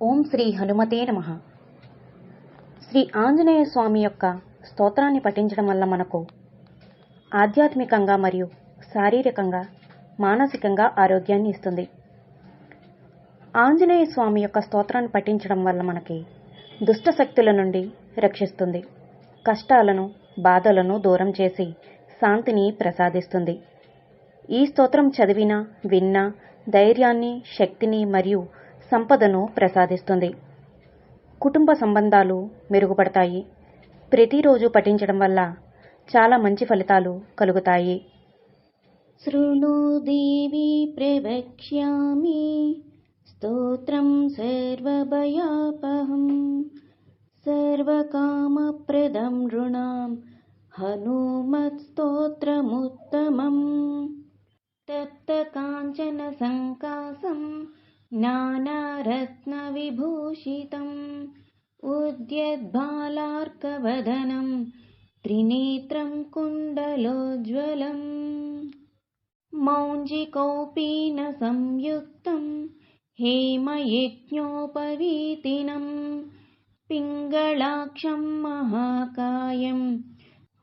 ఓం శ్రీ హనుమతే నమ. శ్రీ ఆంజనేయ స్వామి యొక్క స్తోత్రాన్ని పఠించడం వల్ల మనకు ఆధ్యాత్మికంగా మరియు శారీరకంగా మానసికంగా ఆరోగ్యాన్ని ఇస్తుంది. ఆంజనేయ స్వామి యొక్క స్తోత్రాన్ని పఠించడం వల్ల మనకి దుష్ట శక్తుల నుండి రక్షిస్తుంది. కష్టాలను బాధలను దూరం చేసి శాంతిని ప్రసాదిస్తుంది. ఈ స్తోత్రం చదివినా విన్నా ధైర్యాన్ని శక్తిని మరియు సంపదను ప్రసాదిస్తుంది. కుటుంబ సంబంధాలు మెరుగుపడతాయి. ప్రతిరోజు పఠించడం వల్ల చాలా మంచి ఫలితాలు కలుగుతాయి. శృణు దేవి ప్రవక్ష్యామి. స్తోత్రం సర్వభయాపహం. సర్వకామప్రదం నృణాం. హనుమత్ స్తోత్రముత్తమం. తప్త కాంచన సంకాసం. नानारत्नविभूषितम् उद्यद्बालार्कवदनं त्रिनेत्रं कुण्डलोज्ज्वलम् मौञ्जिकौपीनसंयुक्तं हेमयज्ञोपवीतिनं पिङ्गलाक्षं महाकायं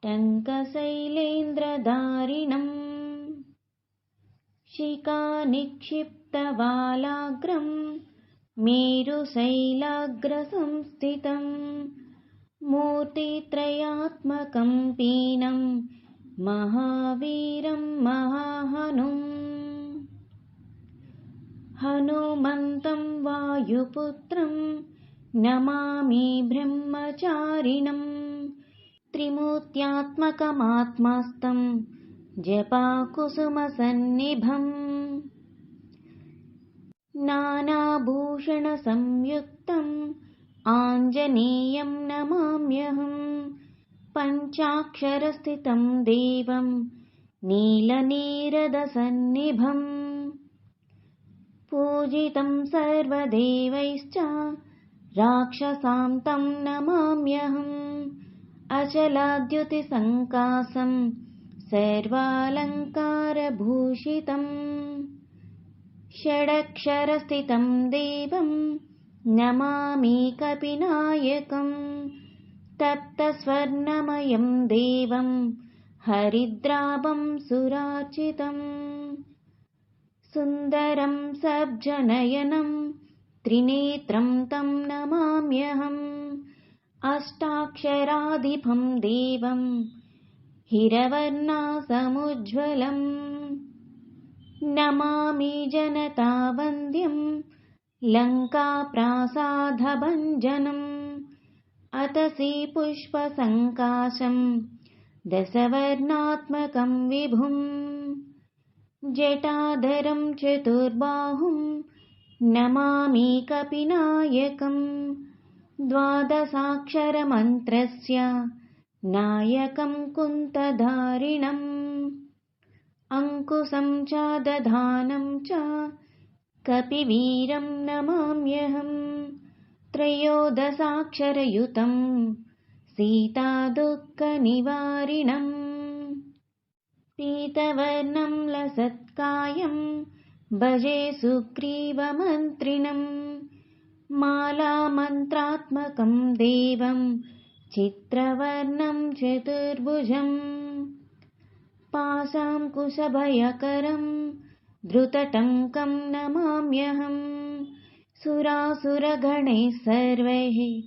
टङ्कशैलेन्द्रधारिणम् शिखानिक्षिप्तवालाग्रं मेरुशैलाग्रसंस्थितं मूर्तित्रयात्मकं पीनं महावीरं महाहनुम्। हनुमन्तं वायुपुत्रं नमामि ब्रह्मचारिणं त्रिमूर्त्यात्मकमात्मास्तं जपाकुसुमसन्निभम् नानाभूषणसंयुक्तम् आञ्जनेयं नमाम्यहं पञ्चाक्षरस्थितं देवं नीलनीरदसन्निभम् पूजितं सर्वदेवैश्च राक्षसां तं नमाम्यहम् अचलाद्युतिसङ्कासं सर्वालङ्कारभूषितम् षडक्षरस्थितं देवं नमामि कपिनायकं तप्तस्वर्णमयं देवं हरिद्राभं सुरार्चितम् सुन्दरं सब्जनयनं त्रिनेत्रं तं नमाम्यहम् अष्टाक्षराधिपं देवं हिरवर्णासमुज्ज्वलम् नमामि जनतावन्द्यं लङ्काप्रासादभञ्जनम् अतसि पुष्पसङ्काशं दशवर्णात्मकं विभुम् जटाधरं चतुर्बाहुं नमामि कपिनायकं द्वादशाक्षरमन्त्रस्य नायकं कुन्तधारिणम् अङ्कुशं च दधानं च कपिवीरं नमाम्यहम् त्रयोदशाक्षरयुतं सीतादुःखनिवारिणम् पीतवर्णं लसत्कायं भजे सुग्रीवमन्त्रिणं मालामन्त्रात्मकं देवं चित्रवर्णं चतुर्भुजम् पाशाङ्कुशभयकरं धृतटङ्कं नमाम्यहम् सुरासुरगणैः सर्वैः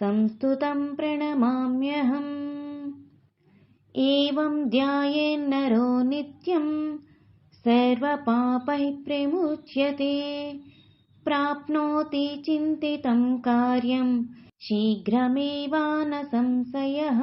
संस्तुतं प्रणमाम्यहम्। एवं ध्यायेन्नरो नित्यं सर्वपापैः प्रमुच्यते। प्राप्नोति चिन्तितं कार्यं शीघ्रमेवा न संशयः